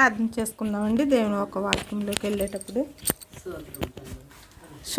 ప్రార్థన చేసుకుందామండి దేవుని ఒక వాక్యంలోకి వెళ్ళేటప్పుడు.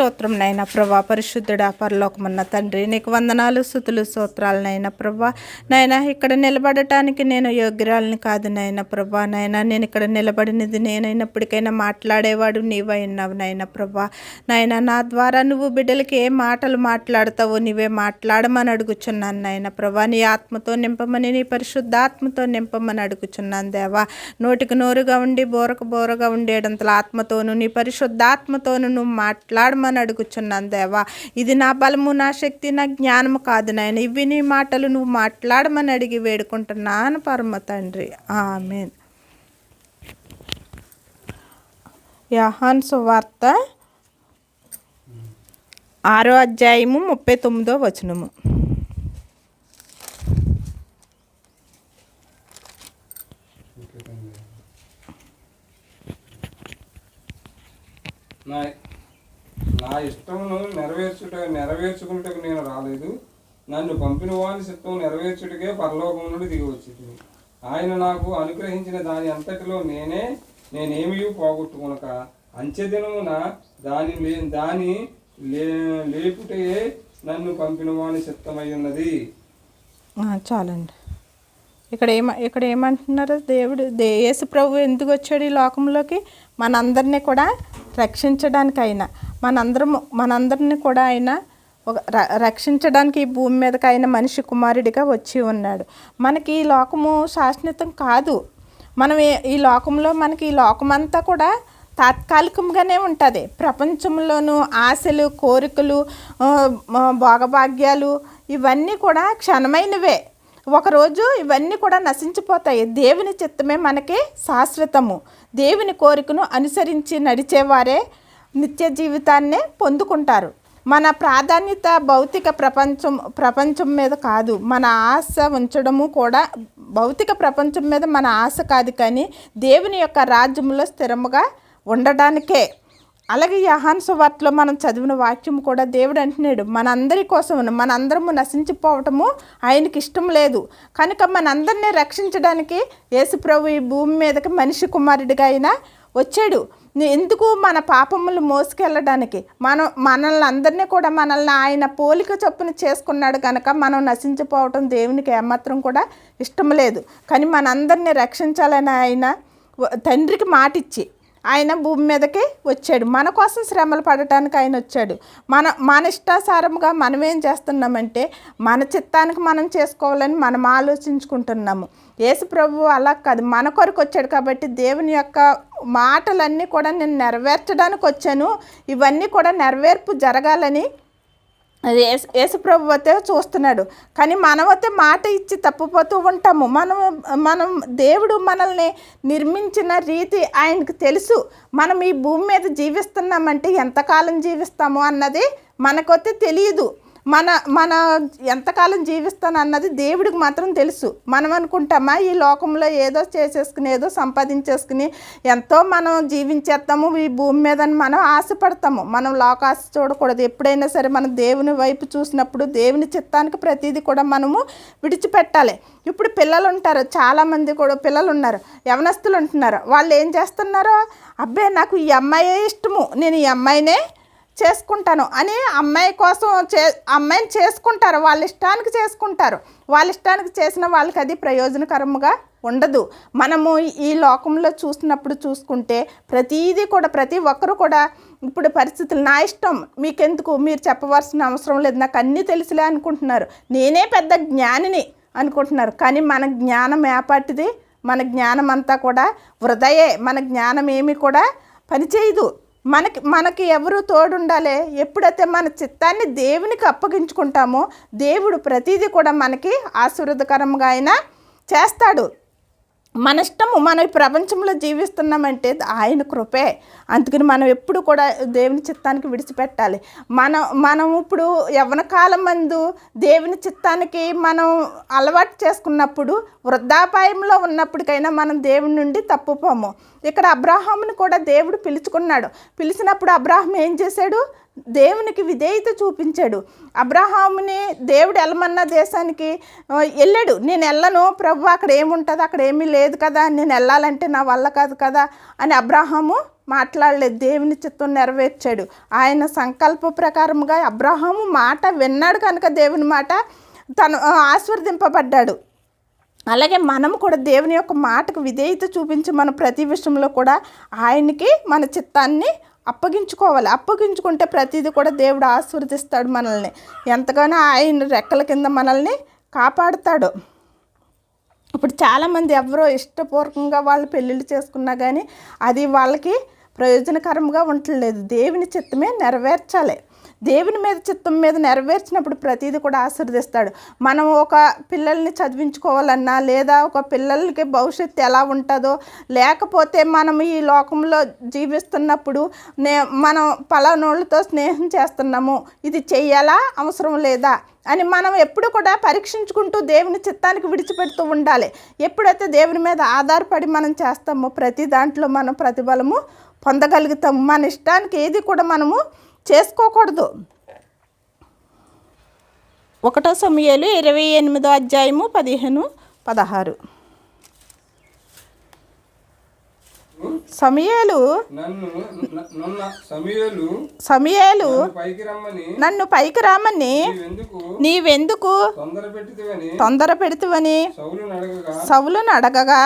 స్తోత్రం నైనా ప్రభా. పరిశుద్ధుడా పరలోకమన్న తండ్రి నీకు వందనాలు స్థుతులు స్తోత్రాలు నైనా ప్రభా. నైనా ఇక్కడ నిలబడటానికి నేను యోగ్యురాలని కాదు నైనా ప్రభా. నైనా నేను ఇక్కడ నిలబడినది నేనైనప్పటికైనా మాట్లాడేవాడు నీవై ఉన్నావు నైనా ప్రభా. నైనా నా ద్వారా నువ్వు బిడ్డలకి ఏ మాటలు మాట్లాడతావో నీవే మాట్లాడమని అడుగుచున్నాను నాయన ప్రభా. నీ ఆత్మతో నింపమని నీ పరిశుద్ధాత్మతో నింపమని అడుగుచున్నాను దేవా. నోటికి నోరుగా ఉండి బోరకు బోరగా ఉండేటంతలో ఆత్మతోను నీ పరిశుద్ధాత్మతోనూ నువ్వు మాట్లాడమని అడుగుచున్నాను దేవా. ఇది నా బలము నా శక్తి నా జ్ఞానము కాదు నాయన. ఇవి నీ మాటలు నువ్వు మాట్లాడమని అడిగి వేడుకుంటున్నాను పరమ తండ్రి. ఆమెన్. యహాన్ సువార్త ఆరో అధ్యాయము ముప్పై తొమ్మిదో వచనము నా నా ఇష్టమును నెరవేర్చుట నెరవేర్చుకుంటకు నేను రాలేదు. నన్ను పంపిన వాని చిత్తం నెరవేర్చుటకే పరలోకం నుండి దిగి వచ్చింది ఆయన నాకు అనుగ్రహించిన దాని అంతటిలో నేనే నేనేమీ పోగొట్టుకునక అంచెదినమున దాని దాని లే నన్ను పంపిన వాని చిత్తమై ఉన్నది చాలండి. ఇక్కడ ఏమ ఇక్కడ ఏమంటున్నారు? దేవుడు దే యేసు ప్రభు ఎందుకు వచ్చాడు ఈ లోకంలోకి? మనందరినీ కూడా రక్షించడానికైనా మనందరము మనందరం కూడా ఆయన ఒక ర- రక్షించడానికి ఈ భూమి మీదకి ఆయన మనిషి కుమారుడిగా వచ్చి ఉన్నాడు. మనకి ఈ లోకము శాశ్వతం కాదు. మనం ఈ లోకంలో మనకి ఈ లోకమంతా కూడా తాత్కాలికంగానే ఉంటుంది. ప్రపంచంలోనూ ఆశలు కోరికలు భోగభాగ్యాలు ఇవన్నీ కూడా క్షణమైనవే. ఒకరోజు ఇవన్నీ కూడా నశించిపోతాయి. దేవుని చిత్తమే మనకి శాశ్వతము. దేవుని కోరికను అనుసరించి నడిచేవారే నిత్య జీవితాన్నే పొందుకుంటారు. మన ప్రాధాన్యత భౌతిక ప్రపంచం ప్రపంచం మీద కాదు. మన ఆశ ఉంచడము కూడా భౌతిక ప్రపంచం మీద మన ఆశ కాదు కానీ దేవుని యొక్క రాజ్యంలో స్థిరముగా ఉండడానికే. అలాగే యహాన్ సువార్తలో మనం చదివిన వాక్యం కూడా దేవుడు అంటున్నాడు మనందరి కోసం మనందరము నశించిపోవటము ఆయనకి ఇష్టం లేదు. కనుక మనందరినీ రక్షించడానికి యేసుప్రభు ఈ భూమి మీదకి మనిషి కుమారుడిగా ఆయన వచ్చాడు. ఎందుకు మన పాపములు మోసుకెళ్ళడానికి? మనం మనల్ని అందరినీ కూడా మనల్ని ఆయన పోలిక చొప్పున చేసుకున్నాడు కనుక మనం నశించిపోవటం దేవునికి ఏమాత్రం కూడా ఇష్టం లేదు. కానీ మనందరినీ రక్షించాలని ఆయన తండ్రికి మాటిచ్చి ఆయన భూమి మీదకి వచ్చాడు. మన కోసం శ్రమలు పడటానికి ఆయన వచ్చాడు. మన మన ఇష్టాసారముగా మనం ఏం చేస్తున్నామంటే మన చిత్తానికి మనం చేసుకోవాలని మనం ఆలోచించుకుంటున్నాము. యేసు ప్రభు అలా కాదు. మన కొరకు వచ్చాడు కాబట్టి దేవుని యొక్క మాటలన్నీ కూడా నేను నెరవేర్చడానికి వచ్చాను. ఇవన్నీ కూడా నెరవేర్పు జరగాలని యేసు యేసుప్రభు అయితే చూస్తున్నాడు. కానీ మనమైతే మాట ఇచ్చి తప్పిపోతూ ఉంటాము. మనం మనం దేవుడు మనల్ని నిర్మించిన రీతి ఆయనకు తెలుసు. మనం ఈ భూమి మీద జీవిస్తున్నామంటే ఎంతకాలం జీవిస్తాము అన్నది మనకైతే తెలియదు. మన మన ఎంతకాలం జీవిస్తాను అన్నది దేవుడికి మాత్రం తెలుసు. మనం అనుకుంటామా ఈ లోకంలో ఏదో చేసేసుకుని ఏదో సంపాదించేసుకుని ఎంతో మనం జీవించేస్తాము ఈ భూమి మీదని మనం ఆశపడతాము. మనం లోకాశ చూడకూడదు. ఎప్పుడైనా సరే మనం దేవుని వైపు చూసినప్పుడు దేవుని చిత్తానికి ప్రతిదీ కూడా మనము విడిచిపెట్టాలి. ఇప్పుడు పిల్లలు ఉంటారు చాలామంది కూడా పిల్లలు ఉన్నారు యవనస్తులు ఉంటున్నారు వాళ్ళు ఏం చేస్తున్నారో అబ్బే నాకు ఈ అమ్మాయే ఇష్టము. నేను ఈ అమ్మాయినే చేసుకుంటాను అని అమ్మాయి కోసం చే అమ్మాయిని చేసుకుంటారు. వాళ్ళ ఇష్టానికి చేసుకుంటారు. వాళ్ళ ఇష్టానికి చేసిన వాళ్ళకి అది ప్రయోజనకరముగా ఉండదు. మనము ఈ లోకంలో చూసినప్పుడు చూసుకుంటే ప్రతిదీ కూడా ప్రతి ఒక్కరు కూడా ఇప్పుడు పరిస్థితులు నా ఇష్టం మీకెందుకు? మీరు చెప్పవలసిన అవసరం లేదు. నాకు అన్నీ తెలుసులే అనుకుంటున్నారు. నేనే పెద్ద జ్ఞానిని అనుకుంటున్నారు. కానీ మన జ్ఞానం ఏపాటిది మన జ్ఞానం అంతా కూడా వృధయే. మన జ్ఞానం ఏమి కూడా పనిచేయదు. మనకి మనకి ఎవరు తోడుండాలి? ఎప్పుడైతే మన చిత్తాన్ని దేవునికి అప్పగించుకుంటామో దేవుడు ప్రతిదీ కూడా మనకి ఆశీర్వదకరంగా అయినా చేస్తాడు. మన ఇష్టము మనం ఈ ప్రపంచంలో జీవిస్తున్నామంటే ఆయన కృపే. అందుకని మనం ఎప్పుడు కూడా దేవుని చిత్తానికి విడిచిపెట్టాలి. మనం మనం ఇప్పుడు యవ్వన కాలం మందు దేవుని చిత్తానికి మనం అలవాటు చేసుకున్నప్పుడు వృద్ధాపాయంలో ఉన్నప్పటికైనా మనం దేవుని నుండి తప్పుపోము. ఇక్కడ అబ్రాహాముని కూడా దేవుడు పిలుచుకున్నాడు. పిలిచినప్పుడు అబ్రాహం ఏం చేశాడు? దేవునికి విధేయత చూపించాడు. అబ్రహాముని దేవుడు వెళ్ళమన్న దేశానికి వెళ్ళాడు నేను వెళ్ళను ప్రభు అక్కడ ఏముంటుంది అక్కడ ఏమీ లేదు కదా నేను వెళ్ళాలంటే నా వల్ల కాదు కదా అని అబ్రహాము మాట్లాడలేదు. దేవుని చిత్తం నెరవేర్చాడు. ఆయన సంకల్ప ప్రకారముగా అబ్రహాము మాట విన్నాడు కనుక దేవుని మాట తను ఆ, ఆశీర్వదింపబడ్డాడు. అలాగే మనం కూడా దేవుని యొక్క మాటకు విధేయత చూపించి మన ప్రతి విషయంలో కూడా ఆయనకి మన చిత్తాన్ని అప్పగించుకోవాలి. అప్పగించుకుంటే ప్రతిదీ కూడా దేవుడు ఆశీర్వదిస్తాడు మనల్ని. ఎంతగానో ఆయన రెక్కల కింద మనల్ని కాపాడుతాడు. ఇప్పుడు చాలామంది ఎవరో ఇష్టపూర్వకంగా వాళ్ళు పెళ్ళిళ్ళు చేసుకున్నా కానీ అది వాళ్ళకి ప్రయోజనకరంగా ఉండలేదు దేవుని చిత్తమే నెరవేర్చాలి. దేవుని మీద చిత్తం మీద నెరవేర్చినప్పుడు ప్రతిదీ కూడా ఆశీర్దిస్తాడు మనం ఒక పిల్లల్ని చదివించుకోవాలన్నా లేదా ఒక పిల్లలకి భవిష్యత్తు ఎలా ఉంటుందో లేకపోతే మనం ఈ లోకంలో జీవిస్తున్నప్పుడు నే మనం పలానోళ్ళతో స్నేహం చేస్తున్నాము ఇది చెయ్యాలా అవసరం లేదా అని మనం ఎప్పుడు కూడా పరీక్షించుకుంటూ దేవుని చిత్తానికి విడిచిపెడుతూ ఉండాలి. ఎప్పుడైతే దేవుని మీద ఆధారపడి మనం చేస్తామో ప్రతి దాంట్లో మనం ప్రతిఫలము పొందగలుగుతాము. మన ఇష్టానికి ఏది కూడా మనము చేసుకోకూడదు. ఒకటో సమయాలు ఇరవై ఎనిమిదో అధ్యాయము పదిహేను పదహారు. సమయాలు సమయలు నన్ను పైకి రామని నీవెందుకు తొందర పెడుతువని సవులను అడగగా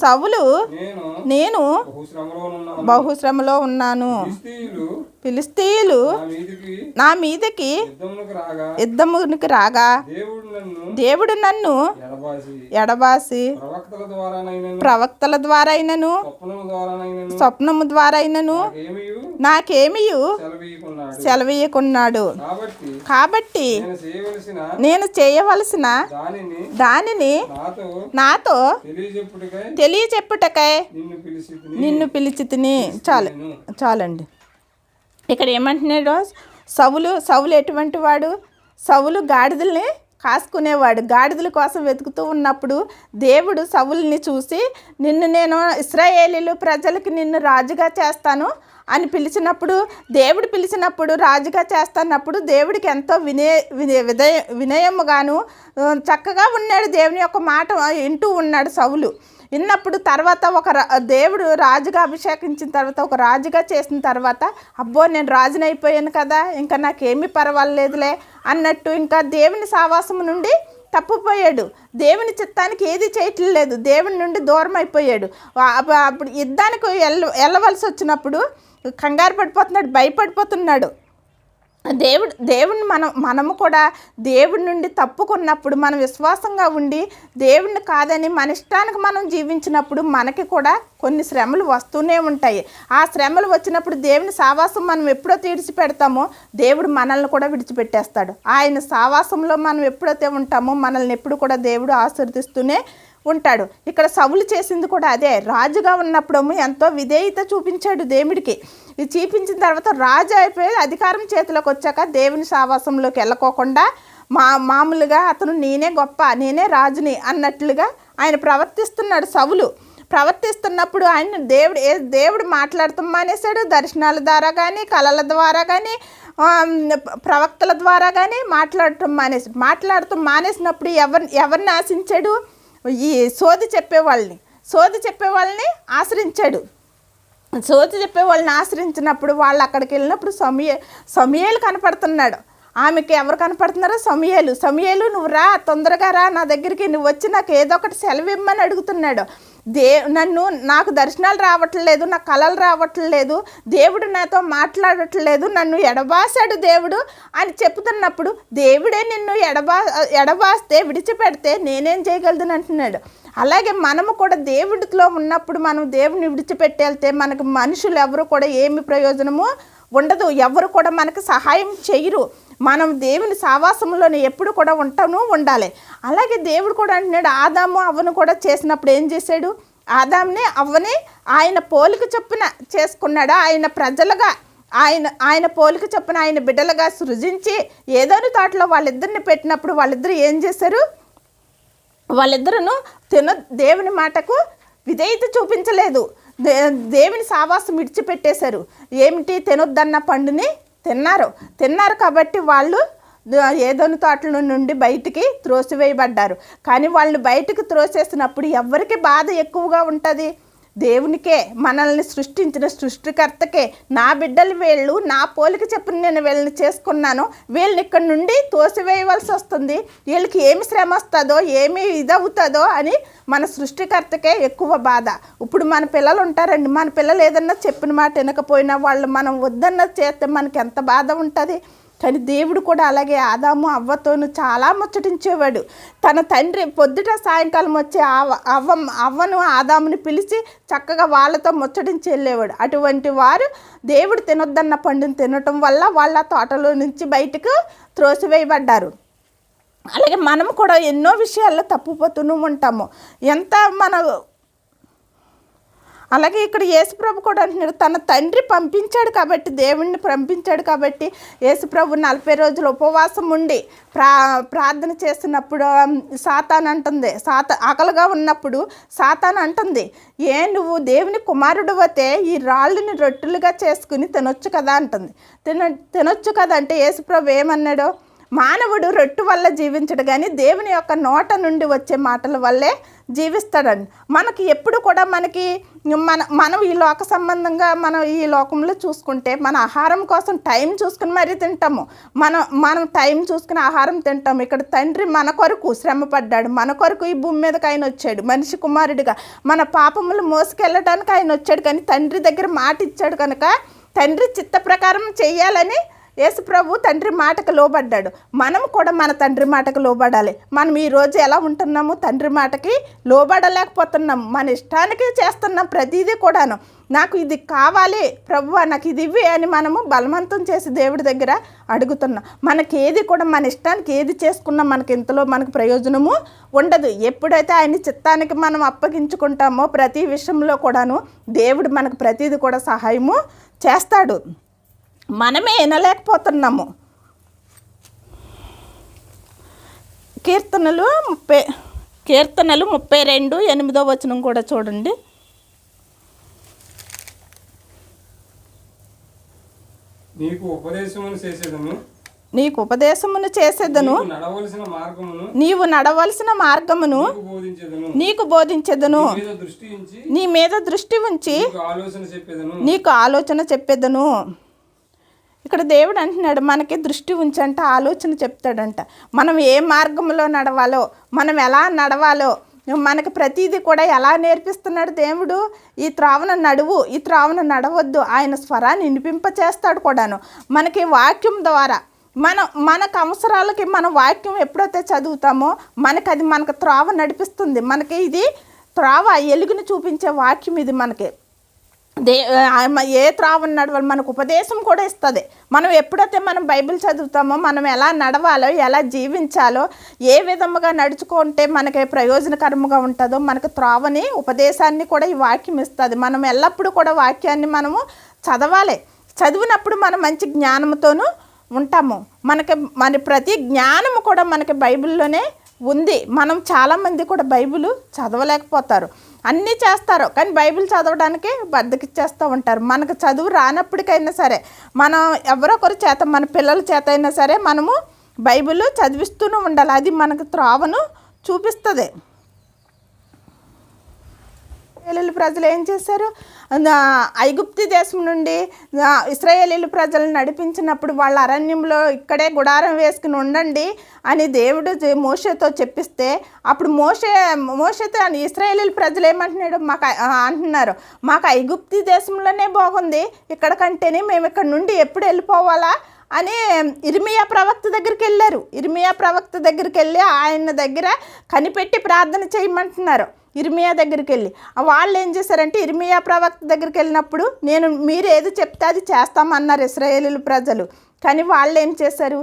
సవులు నేను బహుశ్రమలో ఉన్నాను. ఫిలిస్తీయులు నా మీదికి యుద్ధమునకు రాగా దేవుడు నన్ను ఎడబాసి ప్రవక్తల ద్వారా అయినను స్వప్నము ద్వారా అయినను నాకేమియు? సెలవీయకున్నాడు. కాబట్టి నేను చేయవలసిన నేను చేయవలసిన దానిని నాతో తెలియచెప్పుటకై నిన్ను పిలిచి తిని చాలు. చాలండి. ఇక్కడ ఏమంటున్నాడు? సవులు సవులు ఎటువంటి వాడు? సవులు గాడిదల్ని కాసుకునేవాడు. గాడిదల కోసం వెతుకుతూ ఉన్నప్పుడు దేవుడు సవుల్ని చూసి నిన్ను నేను ఇస్రాయేలీలు ప్రజలకు నిన్ను రాజుగా చేస్తాను అని పిలిచినప్పుడు దేవుడు పిలిచినప్పుడు రాజుగా చేస్తున్నప్పుడు దేవుడికి ఎంతో వినయ వినయ విదయ వినయముగాను చక్కగా ఉన్నాడు దేవుని యొక్క మాట వింటూ ఉన్నాడు సవులు విన్నప్పుడు తర్వాత ఒక రా- దేవుడు రాజుగా అభిషేకించిన తర్వాత ఒక రాజుగా చేసిన తర్వాత అబ్బో నేను రాజునైపోయాను కదా ఇంకా నాకేమీ పర్వాలేదులే అన్నట్టు ఇంకా దేవుని సావాసము నుండి తప్పిపోయాడు. దేవుని చిత్తానికి ఏది చేయట్లేదు దేవుని నుండి దూరం అయిపోయాడు అప్పుడు యుద్ధానికి వెళ్ళ వెళ్ళవలసి వచ్చినప్పుడు కంగారు పడిపోతున్నాడు భయపడిపోతున్నాడు. దేవుడు దేవుని మనం మనము కూడా దేవుడి నుండి తప్పుకున్నప్పుడు మనం విశ్వాసంగా ఉండి దేవుణ్ణి కాదని మన ఇష్టానికి మనం జీవించినప్పుడు మనకి కూడా కొన్ని శ్రమలు వస్తూనే ఉంటాయి. ఆ శ్రమలు వచ్చినప్పుడు దేవుని సావాసం మనం ఎప్పుడో విడిచిపెడతామో దేవుడు మనల్ని కూడా విడిచిపెట్టేస్తాడు. ఆయన సావాసంలో మనం ఎప్పుడైతే ఉంటామో మనల్ని ఎప్పుడు కూడా దేవుడు ఆశీర్దిస్తూనే ఉంటాడు. ఇక్కడ సవులు చేసింది కూడా అదే. రాజుగా ఉన్నప్పుడు ఎంతో విధేయత చూపించాడు దేవుడికి. ఇది చూపించిన తర్వాత రాజు అయిపోయి అధికారం చేతిలోకి వచ్చాక దేవుని సావాసంలోకి వెళ్ళకోకుండా మా మామూలుగా అతను నేనే గొప్ప నేనే రాజుని అన్నట్లుగా ఆయన ప్రవర్తిస్తున్నాడు సవులు ప్రవర్తిస్తున్నప్పుడు ఆయన దేవుడు ఏ దేవుడు మాట్లాడటం మానేశాడు. దర్శనాల ద్వారా కానీ కళల ద్వారా కానీ ప్రవక్తల ద్వారా కానీ మాట్లాడటం మానేసి మాట్లాడటం మానేసినప్పుడు ఎవరిని ఎవరిని ఆశించాడు? ఈ సోది చెప్పేవాళ్ళని సోది చెప్పేవాళ్ళని ఆశ్రయించాడు. సోది చెప్పే వాళ్ళని ఆశ్రయించినప్పుడు వాళ్ళు అక్కడికి వెళ్ళినప్పుడు సమయ సమయాలు కనపడుతున్నాడు. ఆమెకి ఎవరు కనపడుతున్నారో? సమయాలు. సమయాలు నువ్వు రా తొందరగా రా నా దగ్గరికి నువ్వు వచ్చి నాకు ఏదో ఒకటి సెలవు ఇమ్మని అడుగుతున్నాడు. దే నన్ను నాకు దర్శనాలు రావట్లేదు నా కళలు రావట్లేదు దేవుడు నాతో మాట్లాడట్లేదు నన్ను ఎడబాసాడు దేవుడు అని చెప్తున్నప్పుడు దేవుడే నిన్ను ఎడబా ఎడబాస్తే విడిచిపెడితే నేనేం చేయగలదని అంటున్నాడు. అలాగే మనము కూడా దేవుడిలో ఉన్నప్పుడు మనం దేవుని విడిచిపెట్టేళ్తే మనకు మనుషులు ఎవరు కూడా ఏమి ప్రయోజనము ఉండదు. ఎవరు కూడా మనకు సహాయం చేయరు. మనం దేవుని సావాసంలోనే ఎప్పుడు కూడా ఉంటాను ఉండాలి. అలాగే దేవుడు కూడా అంటున్నాడు ఆదాము అవ్వను కూడా చేసినప్పుడు ఏం చేశాడు? ఆదాంని అవ్వని ఆయన పోలిక చొప్పున చేసుకున్నాడు. ఆయన ప్రజలుగా ఆయన ఆయన పోలిక చొప్పున ఆయన బిడ్డలుగా సృజించి ఏదోని తోటలో వాళ్ళిద్దరిని పెట్టినప్పుడు వాళ్ళిద్దరు ఏం చేశారు? వాళ్ళిద్దరును తిన దేవుని మాటకు విధేయత చూపించలేదు. దే దేవుని సావాసం విడిచిపెట్టేశారు. ఏమిటి? తినొద్దన్న పండుని తిన్నారు. తిన్నారు కాబట్టి వాళ్ళు ఏదోని తోటల నుండి బయటికి త్రోసివేయబడ్డారు. కానీ వాళ్ళని బయటకు త్రోసేసినప్పుడు ఎవరికి బాధ ఎక్కువగా ఉంటుంది? దేవునికే మనల్ని సృష్టించిన సృష్టికర్తకే నా బిడ్డలు వీళ్ళు నా పోలిక చెప్పిన నేను వీళ్ళని చేసుకున్నాను. వీళ్ళని ఇక్కడ నుండి తోసివేయవలసి వస్తుంది. వీళ్ళకి ఏమి శ్రమ వస్తుందో ఏమి ఇదవుతుందో అని మన సృష్టికర్తకే ఎక్కువ బాధ. ఇప్పుడు మన పిల్లలు ఉంటారండి. మన పిల్లలు ఏదన్నా చెప్పిన మాట వినకపోయినా వాళ్ళు మనం వద్దన్నది చేస్తే మనకి ఎంత బాధ ఉంటుంది? కానీ దేవుడు కూడా అలాగే ఆదాము అవ్వతోను చాలా ముచ్చటించేవాడు. తన తండ్రి పొద్దుట సాయంకాలం వచ్చే అవ్వ అవ్వ అవ్వను ఆదాముని పిలిచి చక్కగా వాళ్ళతో ముచ్చటించి వెళ్ళేవాడు. అటువంటి వారు దేవుడు తినొద్దన్న పండుని తినటం వల్ల వాళ్ళ తోటలో నుంచి బయటకు త్రోసివేయబడ్డారు. అలాగే మనం కూడా ఎన్నో విషయాల్లో తప్పుపోతూనే ఉంటాము. ఎంత మన అలాగే ఇక్కడ యేసుప్రభు కూడా అంటున్నాడు తన తండ్రి పంపించాడు కాబట్టి దేవుణ్ణి పంపించాడు కాబట్టి యేసుప్రభు నలభై రోజులు ఉపవాసం ఉండి ప్రా ప్రార్థన చేస్తున్నప్పుడు సాతాన్ అంటుంది. సాత ఆకలిగా ఉన్నప్పుడు సాతాన్ అంటుంది ఏ నువ్వు దేవుని కుమారుడు అయితే ఈ రాళ్ళని రొట్టెలుగా చేసుకుని తినొచ్చు కదా అంటుంది. తిన తినొచ్చు కదా అంటే యేసుప్రభు ఏమన్నాడు మానవుడు రొట్టు వల్ల జీవించడు కానీ దేవుని యొక్క నోట నుండి వచ్చే మాటల వల్లే జీవిస్తాడండి మనకి ఎప్పుడు కూడా మనకి మన మనం ఈ లోక సంబంధంగా మనం ఈ లోకంలో చూసుకుంటే మన ఆహారం కోసం టైం చూసుకుని మరీ తింటాము. మనం మనం టైం చూసుకుని ఆహారం తింటాము. ఇక్కడ తండ్రి మన కొరకు శ్రమ పడ్డాడు. మన కొరకు ఈ భూమి మీదకి ఆయన వచ్చాడు. మనిషి కుమారుడిగా. మన పాపములు మోసుకెళ్ళడానికి ఆయన వచ్చాడు. కానీ తండ్రి దగ్గర మాట ఇచ్చాడు కనుక తండ్రి చిత్త ప్రకారం చేయాలని యేసు ప్రభు తండ్రి మాటకు లోబడ్డాడు. మనం కూడా మన తండ్రి మాటకు లోబడాలి. మనం ఈరోజు ఎలా ఉంటున్నాము? తండ్రి మాటకి లోబడలేకపోతున్నాం. మన ఇష్టానికి చేస్తున్నాం ప్రతిదీ కూడాను. నాకు ఇది కావాలి ప్రభు నాకు ఇది ఇవ్వి అని మనము బలవంతం చేసి దేవుడి దగ్గర అడుగుతున్నాం. మనకి ఏది కూడా మన ఇష్టానికి ఏది చేసుకున్నా మనకి ఇంతలో మనకు ప్రయోజనము ఉండదు. ఎప్పుడైతే ఆయన చిత్తానికి మనం అప్పగించుకుంటామో ప్రతి విషయంలో కూడాను దేవుడు మనకు ప్రతిదీ కూడా సహాయము చేస్తాడు. మనమే వినలేకపోతున్నాము. కీర్తనలు ముప్పై కీర్తనలు ముప్పై రెండు ఎనిమిదో వచనం కూడా చూడండి. నీకు ఉపదేశమును చేసేదను. నీకు ఉపదేశమును చేసేదను. నీవు నడవలసిన మార్గమును. నీకు బోధించేదను. నీ మీద దృష్టి ఉంచి నీకు ఆలోచన చెప్పేదను. ఇక్కడ దేవుడు అంటున్నాడు మనకి దృష్టి ఉంచంట ఆలోచన చెప్తాడంట. మనం ఏ మార్గంలో నడవాలో మనం ఎలా నడవాలో మనకి ప్రతిదీ కూడా ఎలా నేర్పిస్తున్నాడు దేవుడు? ఈ త్రావణ నడువు ఈ త్రావణ నడవద్దు. ఆయన స్వరాన్ని వినిపింప చేస్తాడు కూడాను. మనకి వాక్యం ద్వారా మన మనకు అవసరాలకి మన వాక్యం ఎప్పుడైతే చదువుతామో మనకి అది మనకు త్రావ నడిపిస్తుంది. మనకి ఇది త్రావ ఎలుగును చూపించే వాక్యం ఇది మనకి. దే ఏ త్రావణ నడవాలి మనకు ఉపదేశం కూడా ఇస్తుంది. మనం ఎప్పుడైతే మనం బైబిల్ చదువుతామో మనం ఎలా నడవాలో ఎలా జీవించాలో ఏ విధముగా నడుచుకుంటే మనకి ప్రయోజనకరముగా ఉంటుందో మనకు త్రావని ఉపదేశాన్ని కూడా ఈ వాక్యం ఇస్తుంది. మనం ఎల్లప్పుడూ కూడా వాక్యాన్ని మనము చదవాలి. చదివినప్పుడు మనం మంచి జ్ఞానంతోనూ ఉంటాము. మనకి మన ప్రతి జ్ఞానము కూడా మనకి బైబిల్లోనే ఉంది. మనం చాలామంది కూడా బైబిల్ చదవలేకపోతారు. అన్నీ చేస్తారు. కానీ బైబిల్ చదవడానికి బద్దకిచ్చేస్తూ ఉంటారు. మనకు చదువు రానప్పటికైనా సరే మనం ఎవరో ఒకరి చేత మన పిల్లల చేత అయినా సరే మనము బైబిల్ చదివిస్తూనే ఉండాలి. అది మనకు త్రోవను చూపిస్తుంది. ఇస్రాయేలీల ప్రజలు ఏం చేశారు? ఐగుప్తి దేశం నుండి ఆ, ప్రజలను నడిపించినప్పుడు వాళ్ళ అరణ్యంలో ఇక్కడే గుడారం వేసుకుని ఉండండి అని దేవుడు జే- మోషేతో చెప్పిస్తే అప్పుడు మోషే మోషతో అని ఇస్రాయేలీల ప్రజలు ఏమంటున్నాడు? మాకు అంటున్నారు. మాకు ఐగుప్తి దేశంలోనే బాగుంది. ఇక్కడ కంటేనే మేము ఇక్కడ నుండి ఎప్పుడు వెళ్ళిపోవాలా? అని ఇర్మియా ప్రవక్త దగ్గరికి వెళ్ళారు. ఇర్మియా ప్రవక్త దగ్గరికి వెళ్ళి ఆయన దగ్గర కనిపెట్టి ప్రార్థన చేయమంటున్నారు. ఇర్మియా దగ్గరికి వెళ్ళి. వాళ్ళు ఏం చేశారంటే ఇర్మియా ప్రవక్త దగ్గరికి వెళ్ళినప్పుడు నేను మీరు ఏది చెప్తే అది చేస్తామన్నారు ఇస్రాయేలీల ప్రజలు. కానీ వాళ్ళు ఏం చేశారు?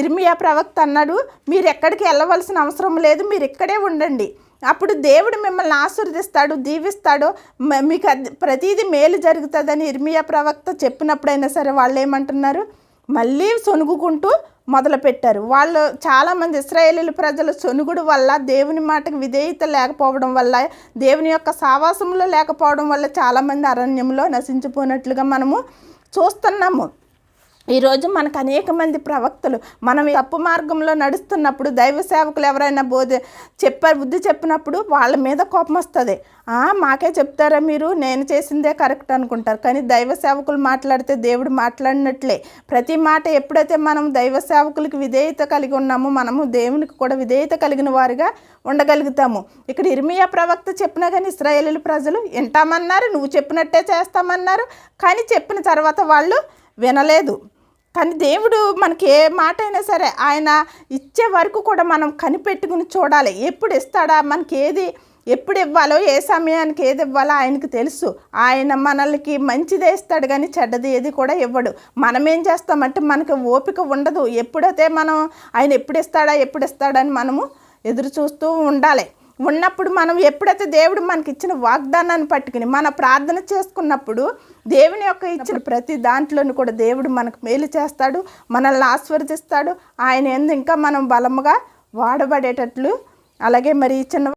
ఇర్మియా ప్రవక్త అన్నాడు మీరు ఎక్కడికి వెళ్ళవలసిన అవసరం లేదు మీరు ఇక్కడే ఉండండి. అప్పుడు దేవుడు మిమ్మల్ని ఆశీర్దిస్తాడు దీవిస్తాడు. మీకు అది ప్రతిదీ మేలు జరుగుతుందని ఇర్మియా ప్రవక్త చెప్పినప్పుడైనా సరే వాళ్ళు ఏమంటున్నారు? మళ్ళీ సొనుగుకుంటూ మొదలుపెట్టారు. వాళ్ళు చాలామంది ఇస్రాయేలీల ప్రజలు సొనుగుడు వల్ల దేవుని మాటకు విధేయత లేకపోవడం వల్ల దేవుని యొక్క సావాసంలో లేకపోవడం వల్ల చాలామంది అరణ్యంలో నశించిపోయినట్లుగా మనము చూస్తున్నాము. ఈరోజు మనకు అనేక మంది ప్రవక్తలు మనం ఈ తప్పు మార్గంలో నడుస్తున్నప్పుడు దైవ సేవకులు ఎవరైనా బోధ చెప్పారు బుద్ధి చెప్పినప్పుడు వాళ్ళ మీద కోపం వస్తుంది. "ఆ, మాకే చెప్తారా మీరు? నేను చేసిందే కరెక్ట్ అనుకుంటారు. కానీ దైవ సేవకులు మాట్లాడితే దేవుడు మాట్లాడినట్లే. ప్రతి మాట ఎప్పుడైతే మనం దైవ సేవకులకి విధేయత కలిగి ఉన్నామో మనము దేవునికి కూడా విధేయత కలిగిన వారిగా ఉండగలుగుతాము. ఇక్కడ ఇర్మియా ప్రవక్త చెప్పినా కానీ ఇస్రాయేలీల ప్రజలు వింటామన్నారు నువ్వు చెప్పినట్టే చేస్తామన్నారు. కానీ చెప్పిన తర్వాత వాళ్ళు వినలేదు. కానీ దేవుడు మనకి ఏ మాట అయినా సరే ఆయన ఇచ్చే వరకు కూడా మనం కనిపెట్టుకుని చూడాలి. ఎప్పుడు ఇస్తాడా? మనకి ఏది ఎప్పుడు ఇవ్వాలో ఏ సమయానికి ఏది ఇవ్వాలో ఆయనకి తెలుసు. ఆయన మనల్కి మంచిదే ఇస్తాడు కానీ చెడ్డది ఏది కూడా ఇవ్వడు. మనం ఏం చేస్తామంటే మనకి ఓపిక ఉండదు. ఎప్పుడైతే మనం ఆయన ఎప్పుడు ఇస్తాడా ఎప్పుడు ఇస్తాడని మనము ఎదురు చూస్తూ ఉండాలి. ఉన్నప్పుడు మనం ఎప్పుడైతే దేవుడు మనకి ఇచ్చిన వాగ్దానాన్ని పట్టుకుని మన ప్రార్థన చేసుకున్నప్పుడు దేవుని యొక్క ఇచ్చిన ప్రతి దాంట్లోనూ కూడా దేవుడు మనకు మేలు చేస్తాడు మనల్ని ఆస్వర్దిస్తాడు ఆయన ఎందు ఇంకా మనం బలముగా వాడబడేటట్లు. అలాగే మరి చిన్న